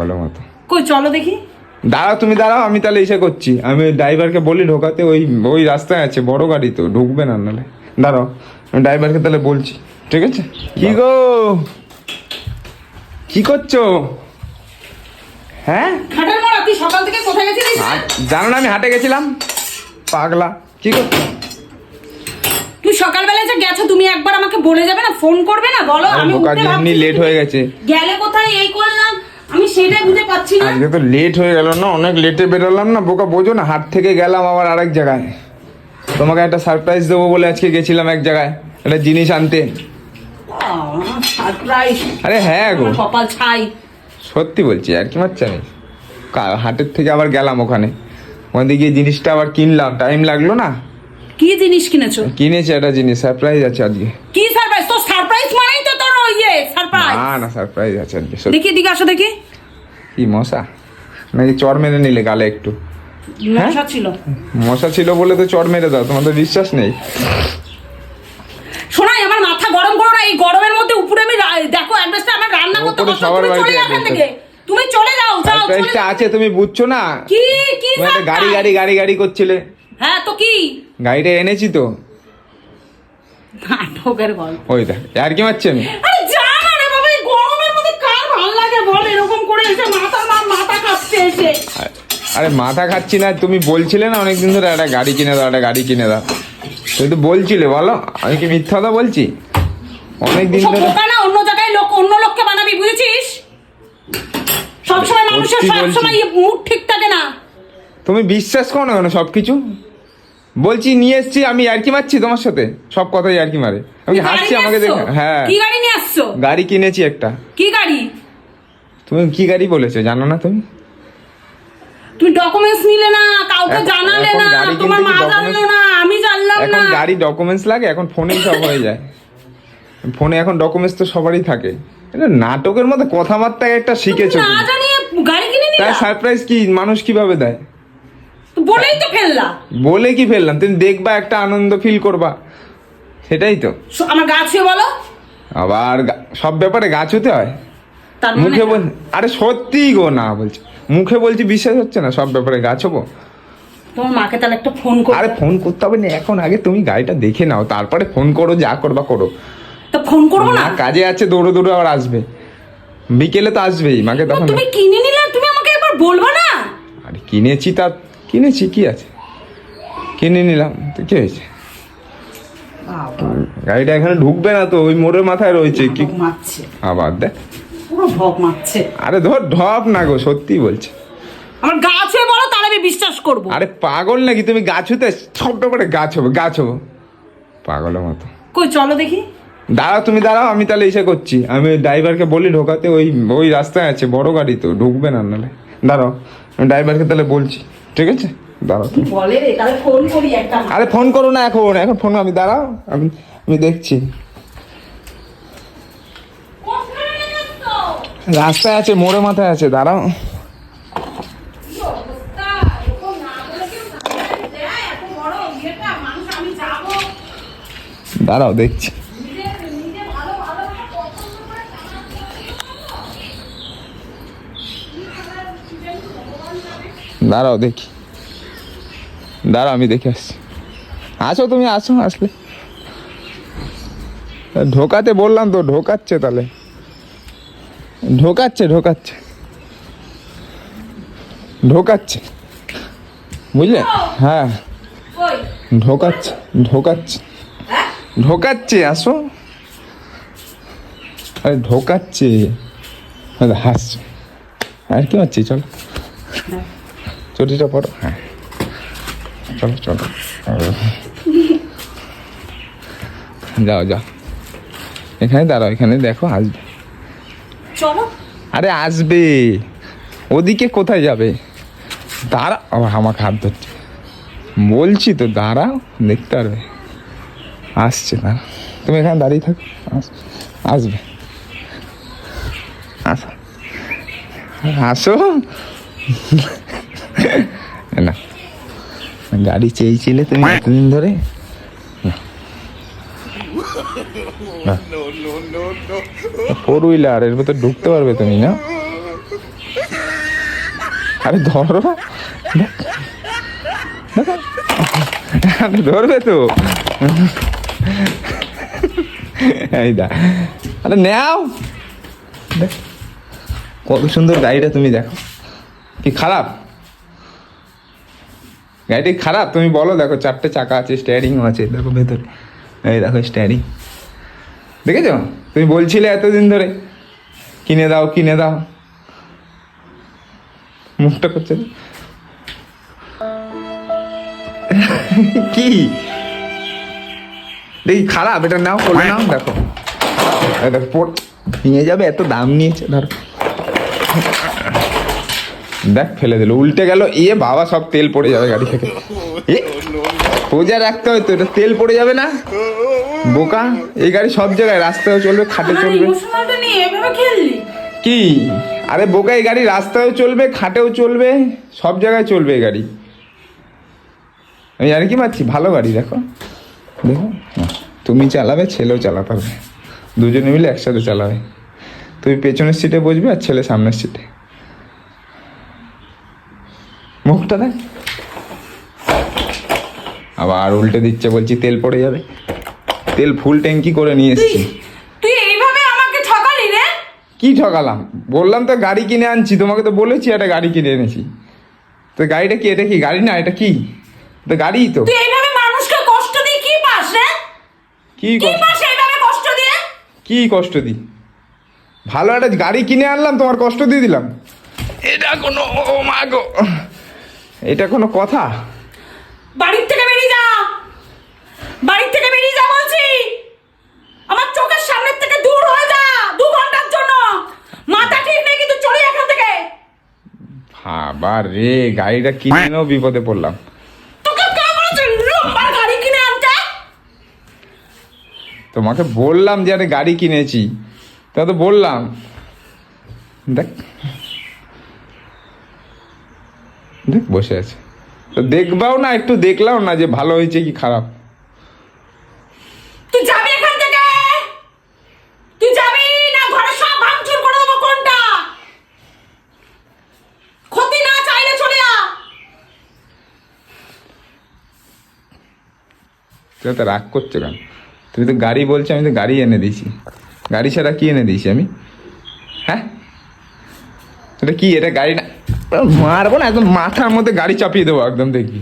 ভালো মতো। কই চলো দেখি। দাঁড়াও তুমি দাঁড়াও আমি তাহলে এসে করছি। আমি ড্রাইভারকে বলি ঢোকাতে ওই ওই রাস্তায় আছে বড় গাড়ি তো ঢুকবে না নাহলে। দাঁড়াও আমি ড্রাইভারকে তাহলে বলছি ঠিক আছে? কি গো? কি করছ? হ্যাঁ? তুই সকাল থেকে কোথায় গেছিলিস? জানো না আমি হাটে গেছিলাম? পাগলা কি করছ? তুই সকালবেলা যে গেছো তুমি একবার আমাকে বলে যাবে না ফোন করবে না বলো আমি উঠতে লেট হয়ে গেছে। গেলে কোথায় এই করলাম পারছি না। আজকে তো লেট হয়ে গেল না অনেক লেটে বেরোলাম না বোকা বোঝো না হাট থেকে গেলাম আবার আরেক জায়গায়। তোমাকে একটা সারপ্রাইজ দেবো বলে আজকে গেছিলাম এক জায়গায় একটা জিনিস আনতে। সারপ্রাইজ আরে হ্যাঁ গো। কপাল ছাই। সত্যি বলছি আর কি মারছি আমি হাটের থেকে আবার গেলাম ওখানে। ওখানে গিয়ে জিনিসটা আবার কিনলাম টাইম লাগল না? কি জিনিস কিনেছো? কিনেছি একটা জিনিস সারপ্রাইজ আছে আজকে। কি সারপ্রাইজ তো সারপ্রাইজ মানেই তো তোর ইয়ে সারপ্রাইজ না না সারপ্রাইজ আছে আজকে দেখি এদিকে আসো দেখি। কি মশা? নাকি চর মেরে নিলে গালে একটু? হ্যাঁ? মশা ছিল। মশা ছিল বলে তো চর মেরে দাও তোমার তো বিশ্বাস নেই। শোনাই আমার মাথা গরম করো না এই গরমের মধ্যে উপরে আমি দেখো অ্যাড্রেসটা আমার রান্না করতে কষ্ট সবার তুমি চলে বাড়িতে যাও এখান থেকে। তুমি চলে যাও যাও চলে আছে তুমি বুঝছ না? কি কি গাড়ি গাড়ি গাড়ি গাড়ি করছিলে। হ্যাঁ তো কি? গাড়িটা এনেছি তো। নাটকের গল্প। ওই দেখ আর কি মারছি আমি আরে যা না রে বাবা এই গরমের মধ্যে কার ভালো লাগে বল এরকম করে এসে মাথা মা মাথা কাঁপছে এসে আরে- মাথা খাচ্ছি না তুমি বলছিলে না অনেকদিন ধরে একটা গাড়ি কিনে দাও একটা গাড়ি কিনে দাও। তুমি তো বলছিলে বলো আমি কি মিথ্যা কথা বলছি? অনেকদিন ধরে না অন্য জায়গায় লোক অন্য লোককে বানাবি বুঝেছিস? সবসময় মানুষের সবসময় মুড ঠিক থাকে না। তুমি বিশ্বাস করো না কেন সব কিছু বলছি নিয়ে এসছি আমি আর কি মারছি তোমার সাথে? সব কথাই আর কি মারে। আমি হাসছি আমাকে? দেখে হ্যাঁ। কি গাড়ি নিয়ে আসছো? গাড়ি কিনেছি একটা। কি গাড়ি? তুমি কি গাড়ি বলেছ জানো না তুমি? তুমি ডকুমেন্টস নিলে না কাউকে জানালে না তোমার মা কি জানলো না আমি জানলাম না। এখন গাড়ি ডকুমেন্টস লাগে এখন ফোনেই সব হয়ে যায়। ফোনে এখন ডকুমেন্টস তো সবারই থাকে। এটা নাটকের মধ্যে কথাবার্তা একটা শিখেছো না। জানিয়ে গাড়ি কিনে তাই সারপ্রাইজ কি? মানুষ কীভাবে দেয়? বলেই তো ফেললা। বলে কি ফেললাম? তুমি দেখবা একটা আনন্দ ফিল করবা। সেটাই তো। আমার গা ছুঁয়ে বলো। আবার সব ব্যাপারে গাছ হতে হয়। মানে মুখে বল আরে সত্যি গো না বলছি। মুখে বলছি বিশ্বাস হচ্ছে না সব ব্যাপারে গাছ হব তোমার মাকে তাহলে একটা ফোন করো। আরে ফোন করতে হবে না এখন আগে তুমি গাড়িটা দেখে নাও তারপরে ফোন করো যা করবা করো। তো ফোন করব না? কাজে আছে দৌড়ে দৌড়ে আবার আসবে। বিকেলে তো আসবেই মাকে তখন তুমি কিনে নিলে তুমি আমাকে একবার বলবা না? আরে কিনেছি তা কিনেছি কি আছে? কিনে নিলাম তো কি হয়েছে? গাড়িটা এখানে ঢুকবে না তো ওই মোড়ের মাথায় রয়েছে কি? আবার দেখ। পুরো মারছে। আরে ধর ঢপ না গো সত্যি বলছে। আমার গা ছুঁয়ে বলো তাহলে আমি বিশ্বাস করব। আরে পাগল নাকি? তুমি গাছ হতে সব ব্যাপারে গাছ হব গাছ হব পাগলের মতো। কই চলো দেখি। দাঁড়াও তুমি দাঁড়াও আমি তাহলে এসে করছি। আমি ড্রাইভারকে বলি ঢোকাতে ওই ওই রাস্তায় আছে বড় গাড়ি তো ঢুকবে না নাহলে। দাঁড়াও আমি ড্রাইভারকে তাহলে বলছি ঠিক আছে? দাঁড়াও তুমি। বলে রে তাহলে ফোন করি একটা। আরে ফোন করো না এখন এখন ফোন আমি দাঁড়াও আমি আমি দেখছি কোথায় যাচ্ছো? রাস্তায় আছে, মোড়ে মাথায় আছে, দাঁড়াও। দাঁড়াও, দেখছি। দাঁড়াও, দেখি। দাঁড়াও, আমি দেখে আসছি। আসো তুমি, আসো, আসলে। ঢোকাতে বললাম তো, ঢোকাচ্ছে তাহলে। ঢোকাচ্ছে ঢোকাচ্ছে। ঢোকাচ্ছে। বুঝলে? হ্যাঁ। ঢোকাচ্ছে ঢোকাচ্ছে? ঢোকাচ্ছে, আসো। আরে, ঢোকাচ্ছে। হাসছো। আর কি হচ্ছে চলো। চটিটা পড়ো। হ্যাঁ। চলো চলো। যাও যাও। এখানে দাঁড়াও, এখানে দেখো, আসবে। চলো। আরে আসবে। ওদিকে কোথায় যাবে? দাঁড়া আবার আমাকে হাত ধরছে। বলছি তো দাঁড়াও দেখতে পারবে। আসছে না। তুমি এখানে দাঁড়িয়ে থাকো। আসবে। আসো। আসো। না। গাড়ি চেয়েছিলে তুমি এতদিন ধরে? ফোর হুইলার এর ভেতর ঢুকতে পারবে তুমি, না? আরে ধরো। ধরবে তো। এই দা। আরে নেও। কত সুন্দর গাড়িটা তুমি দেখো। কি খারাপ? গাড়িটি খারাপ? তুমি বলো, দেখো, চারটে চাকা আছে স্টিয়ারিংও আছে, দেখো ভেতরে। এই দেখো স্টিয়ারিং দেখেছ? তুমি বলছিলে এতদিন ধরে, কিনে দাও কিনে দাও। মুখটা করছে। কি? দেখি, খারাপ, এটা নাও করে নাও, দেখো। দেখো নিয়ে যাবে, এত দাম নিয়েছে, ধরো। দেখ ফেলে দিল। উল্টে গেল এ বাবা সব তেল পড়ে যাবে গাড়ি থেকে। সোজা রাখতে হয় তো এটা তেল পড়ে যাবে না? বোকা এই গাড়ি সব জায়গায় রাস্তায় চলবে খাটে চলবে। কি? আরে বোকা এই গাড়ি রাস্তায়ও চলবে খাটেও চলবে সব জায়গায় চলবে এই গাড়ি। আমি আর কি মারছি? ভালো গাড়ি দেখো। দেখো তুমি চালাবে ছেলেও চালাতে হবে। দুজনে মিলে একসাথে চালাবে। তুমি পেছনের সিটে বসবে আর ছেলে সামনের সিটে মুখটা দেখ আবার উল্টে দিচ্ছে বলছি তেল পড়ে যাবে। তেল ফুল ট্যাঙ্কি করে নিয়ে এসছি। তুই এইভাবে আমাকে ঠকালি রে? কি ঠকালাম? বললাম তো গাড়ি কিনে আনছি তোমাকে তো বলেছি একটা গাড়ি কিনে এনেছি। তো গাড়িটা কি এটা কি গাড়ি না এটা কি? তো গাড়িই তো। তুই এইভাবে মানুষকে কষ্ট দিয়ে কি পাস রে? কি পাস এইভাবে কষ্ট দিয়ে? কি কষ্ট দিই? ভালো একটা গাড়ি কিনে আনলাম তোমার কষ্ট দিয়ে দিলাম। এটা কোনো ও মা গো। এটা কোনো কথা? বাড়ির থেকে বেরিয়ে যা! বাড়ির থেকে বেরিয়ে যা বলছি! আমার চোখের সামনের থেকে দূর হয়ে যা দু ঘণ্টার জন্য! মাথা ঠিক নেই কিন্তু চলে এখান থেকে! আবার রে গাড়িটা কিনে এনেও বিপদে পড়লাম। তোমাকে বললাম যে আরে গাড়ি কিনেছি। তা তো বললাম। দেখ দেখ বসে আছে। তো দেখবাও না একটু দেখলাও না যে ভালো হয়েছে কি খারাপ। তুই যাবি এখান থেকে? তুই যাবি না ঘরে সব ভাঙচুর করে দেবো কোনটা? ক্ষতি না চাইলে চলে তুই তো রাগ করছ কেন? তুমি তো গাড়ি বলছো আমি তো গাড়ি এনে দিয়েছি। গাড়ি ছাড়া কি এনে দিয়েছি আমি? হ্যাঁ? এটা কি? এটা গাড়ি না মারবো না একদম মাথার মধ্যে গাড়ি চাপিয়ে দেবো একদম দেখবি।